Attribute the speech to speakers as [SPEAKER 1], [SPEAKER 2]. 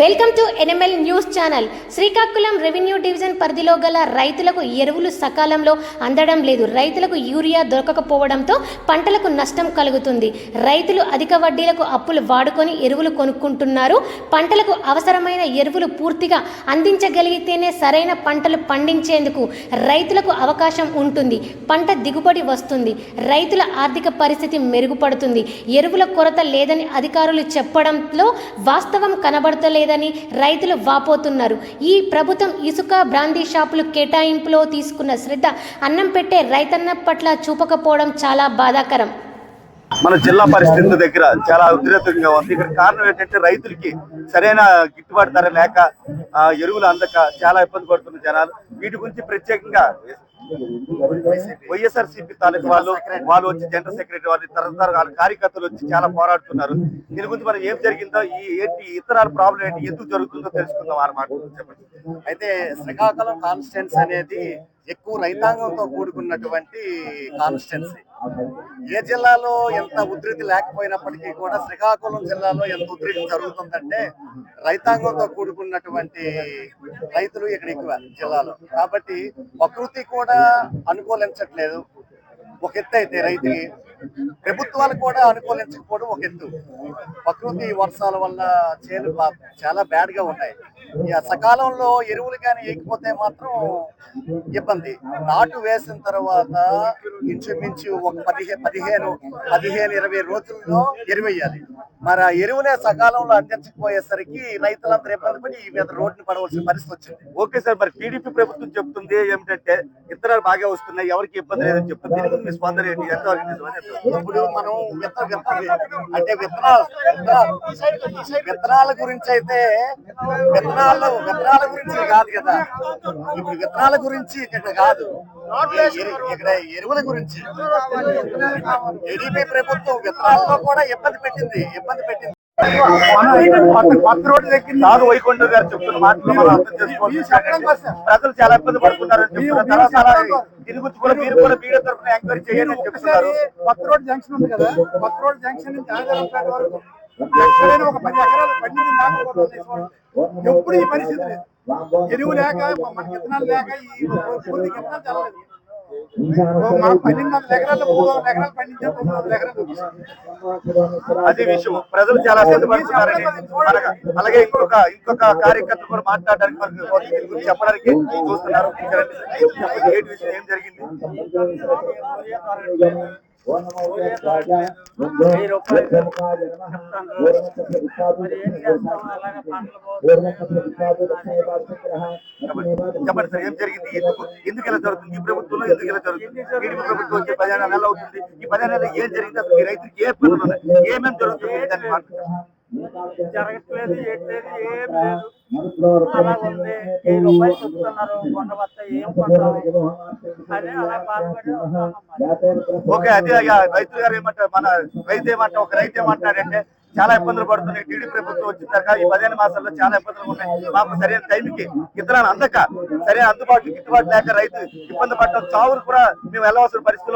[SPEAKER 1] Welcome to NML news channel. Srikakulam revenue division పరిధిలో గల రైతులకు ఎరువులు సకాలంలో అందడం లేదు. రైతులకు యూరియా దొరకకపోవడంతో పంటలకు నష్టం కలుగుతుంది. రైతులు అధిక వడ్డీలకు అప్పులు వాడుకొని ఎరువులు కొనుక్కుంటున్నారు. పంటలకు అవసరమైన ఎరువులు పూర్తిగా అందించగలిగితేనే సరైన పంటలు పండించేందుకు రైతులకు అవకాశం ఉంటుంది. పంట దిగుబడి వస్తుంది. రైతుల ఆర్థిక పరిస్థితి మెరుగుపడుతుంది. ఎరువుల కొరత లేదని అధికారులు చెప్పడంలో వాస్తవం లేదని రైతులు వాపోతున్నారు. ఈ ప్రభుత్వం ఇసుక బ్రాందీ షాపులు కేటాయింపులో తీసుకున్న శ్రద్ధ అన్నం పెట్టే రైతన్న పట్ల చూపకపోవడం చాలా బాధాకరం.
[SPEAKER 2] మన జిల్లా పరిస్థితి దగ్గర చాలా ఉద్రేకంగా ఉంది. ఇక్కడ కారణం ఏంటంటే రైతులకి సరైన గిట్టుబాటు ధర లేక ఆ, ఎరువులు అందక చాలా ఇబ్బంది పడుతున్న జనాలు. వీటి గురించి ప్రత్యేకంగా వైఎస్ఆర్ సిపి తాలూకు వాళ్ళు వాళ్ళు వచ్చి జనరల్ సెక్రటరీ వాళ్ళు తరతర కార్యకర్తలు వచ్చి చాలా పోరాడుతున్నారు. దీని గురించి మనం ఏం జరిగిందో ఈ ఏంటి ఇతర ప్రాబ్లం ఏంటి ఎందుకు జరుగుతుందో తెలుసుకుందాం అన్నమాట చెప్పండి.
[SPEAKER 3] అయితే శ్రీకాకుళం కాన్స్టిట్యున్సీ అనేది ఎక్కువ రైతాంగంతో కూడుకున్నటువంటి కాన్స్టిట్యున్సీ ఏ జిల్లాలో ఎంత ఉధృతి లేకపోయినప్పటికీ కూడా శ్రీకాకుళం జిల్లాలో ఎంత ఉధృతి జరుగుతుందంటే రైతాంగంతో కూడుకున్నటువంటి రైతులు ఇక్కడ ఎక్కువ జిల్లాలో. కాబట్టి ప్రకృతి కూడా అనుకూలించట్లేదు. ఒక ఎత్తు అయితే రైతుకి ప్రభుత్వాలు కూడా అనుకూలించకపోవడం ఒక ఎత్తు. ప్రకృతి వర్షాల వల్ల చేలు చాలా బ్యాడ్గా ఉన్నాయి. ఇక సకాలంలో ఎరువులు కానీ వేయకపోతే మాత్రం ఇబ్బంది. నాటు వేసిన తర్వాత ఇంచుమించు ఒక పదిహే పదిహేను పదిహేను ఇరవై రోజుల్లో ఎరువేయాలి. మరి ఆ ఎరువునే సకాలంలో అందించకపోయేసరికి రైతులందరూ ఇబ్బంది పడి ఈ మీద రోడ్డుని పడవలసిన పరిస్థితి వచ్చింది.
[SPEAKER 2] ఓకే సార్ మరి టీడీపీ ప్రభుత్వం చెప్తుంది ఏమిటంటే ఇతరాలు బాగా వస్తున్నాయి ఎవరికి ఇబ్బంది లేదని చెప్తుంది. దీని మీ స్పందన ఏంటి?
[SPEAKER 3] ఇప్పుడు మనం విత్తన అంటే విత్తనాలు విత్తనాలు విత్తనాల గురించి అయితే విత్తనాలు విత్తనాల గురించి కాదు కదా. ఇప్పుడు విత్తనాల గురించి ఇక్కడ కాదు. ఇక్కడ ఎరువుల గురించి. టీడీపీ ప్రభుత్వం విత్తనాల్లో కూడా ఇబ్బంది పెట్టింది. ఇబ్బంది పెట్టింది.
[SPEAKER 2] సాగు వైకుంఠం గారు చెప్తున్న మాటలు మనం అర్థం చేసుకోవాలి. ప్రజలు చాలా ఇబ్బంది పడుతున్నారని చెప్తున్నారు. దీని గురించి కూడా మీరు కూడా మీడియా తరఫున ఎంక్వైరీ చేయాలని చెప్తున్నారు.
[SPEAKER 4] కొత్త రోడ్ జంక్షన్ ఉంది కదా కొత్త రోడ్ జంక్షన్ నుంచి ఆంధ్రప్రదేశ్ వరకు ఎక్కడైనా ఒక పది ఎకరాలు పండింది ఎప్పుడు ఈ పరిస్థితి లేదు. ఎరువు లేక మన విత్తనాలు లేక ఈ పూర్తి విత్తనాలు చల్లలేదు
[SPEAKER 2] అది విషయం. ప్రజలు చాలా ఇబ్బంది పడుతున్నారని అలాగే ఇంకొక ఇంకొక కార్యకర్త కూడా మాట్లాడడానికి మనకి చెప్పడానికి చూస్తున్నారు. చెప్పండి, ఏంటి విషయం ఏం జరిగింది? చెప్పండి సార్ ఏం జరిగింది ఎందుకు ఎందుకు ఇలా జరుగుతుంది ఈ ప్రభుత్వంలో ఎందుకు ఇలా జరుగుతుంది టీడీపీ ప్రభుత్వం వచ్చి పదిహేను నెలలు అవుతుంది. ఈ పదిహేను నెలలు ఏం జరిగింది? అసలు ఈ రైతులకు ఏ ఇబ్బందులు ఏమేమి జరుగుతుంది దాన్ని మాట్లాడండి
[SPEAKER 5] జరగట్లేదు ఏట్లేదు ఏం లేదు. అలా ఉంది. వెయ్యి రూపాయలు చెప్తున్నారు కొండ బత్త ఏం కొంటారు అని అలా బాధపడి.
[SPEAKER 2] ఓకే అదే ఇక రైతు గారు ఏమంటారు? మన రైతు ఏమంటారు? ఒక రైతు ఏమంటాడంటే చాలా ఇబ్బందులు పడుతున్నాయి. టీడీ ప్రభుత్వం వచ్చిన తర్వాత ఈ పదిహేను మాసాల్లో చాలా ఇబ్బందులు ఉన్నాయి. మాకు సరైన టైంకి ఇతరాలు అందక సరైన అందుబాటు గిట్టుబాటు లేక రైతు ఇబ్బంది పడటం చావులు కూడా మేము వెళ్ళవలసిన పరిస్థితిలో